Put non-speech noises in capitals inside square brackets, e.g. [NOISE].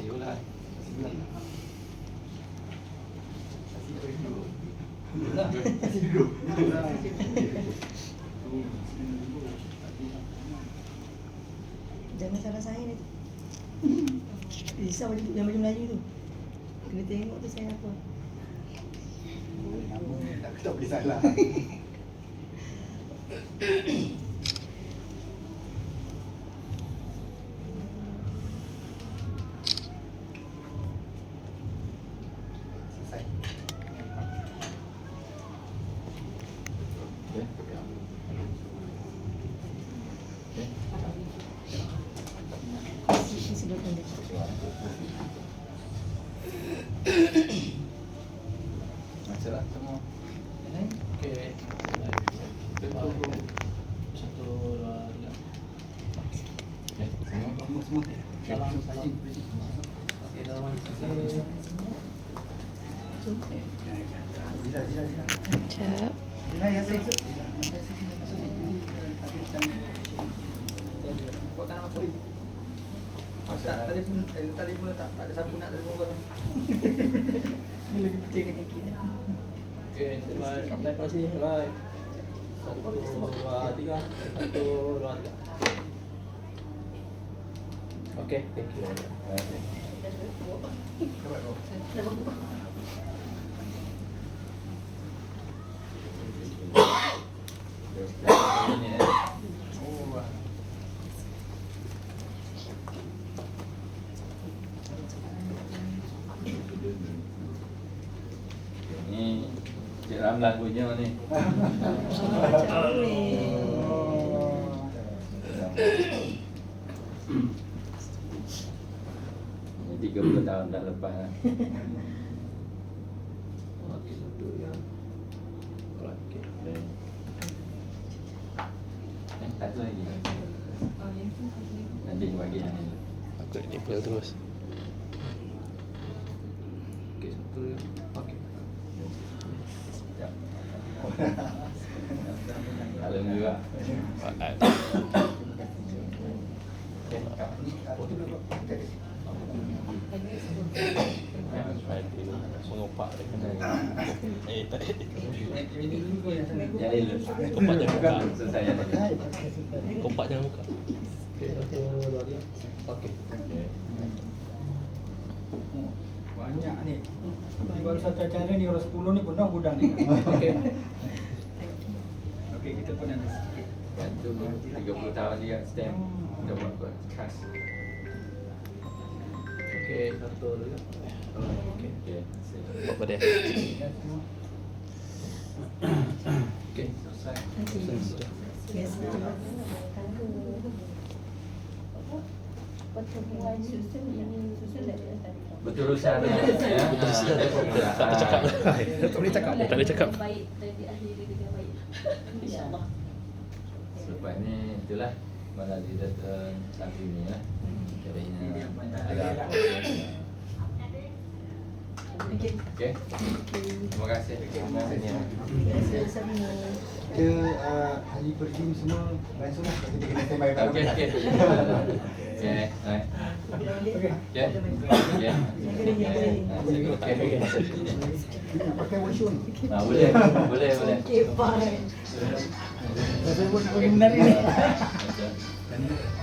xíu là lah. Jangan salah saya nanti Risau eh, macam yang macam Melayu tu. Kena tengok tu saya apa. Aku tak boleh salah. [LAUGHS] sebelah dia. Macam lah semua. Okey. Satu, tiga. Okey, semua. Semua semua. Salam, Zila. Sekejap. Zila, ya, saya. Buatkan nama sorry. Tak, tadi pun, eh, tadi pun tak, tak ada siapa nak telefon kau. Ni lagi pecahkan kaki dia. Okey, bye. Terima kasih. Bye. Satu, dua, tiga. Satu, dua, tiga. Okey, thank you. Okey. Terus Cik Ramlan punya ni. Macam ni. Ni 30 tahun dah lepas lah. Lagi. Nanti bagi yang ni. Aku ni pula terus. Okey, satu ya. Okey. Sekejap. Dalam juga. Makan. Okey. Mengopak dia kena. Eh, tak. Jadi lu. Kompak jangan buka. Selesai yang tadi. Kompak jangan buka. Okey, tiga. Okey. Okey. Banyak ni. Ni baru satu acara ni orang 10 ni penuh gudang ni. [LAUGHS] Okey. Okey, kita pun ada sikit. Yang tu 30 tahun dia stamp. Kita buat buat khas. Okey, satu, dua, tiga. Okey. Okey. Biasa. Beturusan ya. Beturusan. Tak boleh cakap. Tak boleh cakap. Tak boleh cakap. Baik, dari ahli dia kena baik. InsyaAllah. Lepas ni itulah mana dia datang sampai ni lah. Jadi ni ada apa? Okey. Okey. Terima kasih. Terima kasih. Biasa sama. Kita uh, ahli perjim semua langsung lah. Kita kena standby kat Okey, dalam. okey. [LAUGHS] Okey, baik. Okey. Okey. Okey. Okey. Kita pakai washun. Ah, boleh. Boleh, boleh. Okey, bye. Saya pun nak bagi menarik ni. Okey.